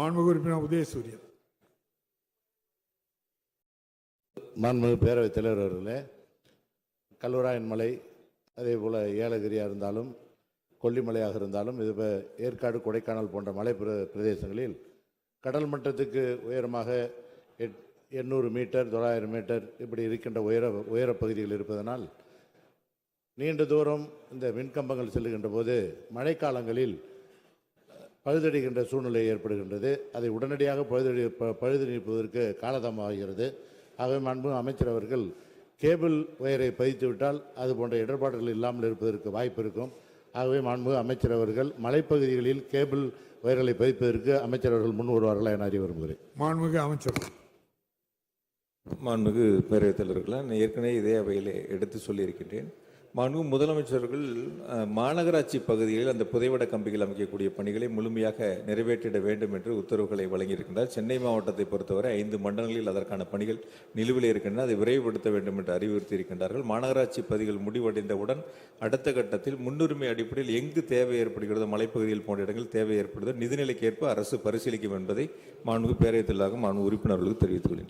மாண்புமிகு உறுப்பினர் உதயசூரியன். மாண்புமிகு பேரவைத் தலைவர் அவர்களே கல்வராயன் மலை அதே போல் ஏலகிரியாக இருந்தாலும் கொல்லிமலையாக இருந்தாலும் இது இப்போ ஏற்காடு கொடைக்கானல் போன்ற மலை பிர பிரதேசங்களில் கடல் மட்டத்துக்கு உயரமாக எட் எண்ணூறு மீட்டர் தொள்ளாயிரம் மீட்டர் இப்படி இருக்கின்ற உயர உயரப்பகுதிகள் இருப்பதனால் நீண்ட தூரம் இந்த மின்கம்பங்கள் செல்லுகின்ற போது மழைக்காலங்களில் பழுதடைகின்ற சூழ்நிலை ஏற்படுகின்றது. அதை உடனடியாக பழுதடி ப- பழுது நீக்குவதற்கு காலதாமமாகிறது ஆகவே மாண்பு அமைச்சர் அவர்கள் கேபிள் ஒயரை பதித்து விட்டால் அது போன்ற இடர்பாடுகள் இல்லாமல் இருப்பதற்கு வாய்ப்பு இருக்கும். ஆகவே மாண்பு அமைச்சர் அவர்கள் மலைப்பகுதிகளில் கேபிள் ஒயர்களை பதிப்பதற்கு அமைச்சர் அவர்கள் முன் வருவார்களா என அறிய விரும்புகிறேன். மாண்புமிகு அமைச்சர். மாண்புமிகு பேரவைத் தலைவர்களே நான் ஏற்கனவே இதே அவையில் எடுத்து சொல்லியிருக்கின்றேன். மனு முதலமைச்சர்கள் மாநகராட்சி பகுதிகளில் அந்த புதைவட கம்பிகள் அமைக்கக்கூடிய பணிகளை முழுமையாக நிறைவேற்றிட வேண்டும் என்று உத்தரவுகளை வழங்கியிருக்கின்றார். சென்னை மாவட்டத்தை பொறுத்தவரை ஐந்து மண்டலங்களில் அதற்கான பணிகள் நிலுவில் இருக்கின்றன. அதை விரைவுபடுத்த வேண்டும் என்று அறிவுறுத்தி இருக்கின்றார்கள் மாநகராட்சி பகுதிகள் முடிவடைந்தவுடன் அடுத்த கட்டத்தில் முன்னுரிமை அடிப்படையில் எங்கு தேவை ஏற்படுகிறதோ மலைப்பகுதியில் போன்ற இடங்களில் தேவை ஏற்படுதோ நிதிநிலைக்கு ஏற்ப அரசு பரிசீலிக்கும் என்பதை மாண்பு பேரவைத்தலாக மாண்பு உறுப்பினர்களுக்கு தெரிவித்துக் கொள்கின்றேன்.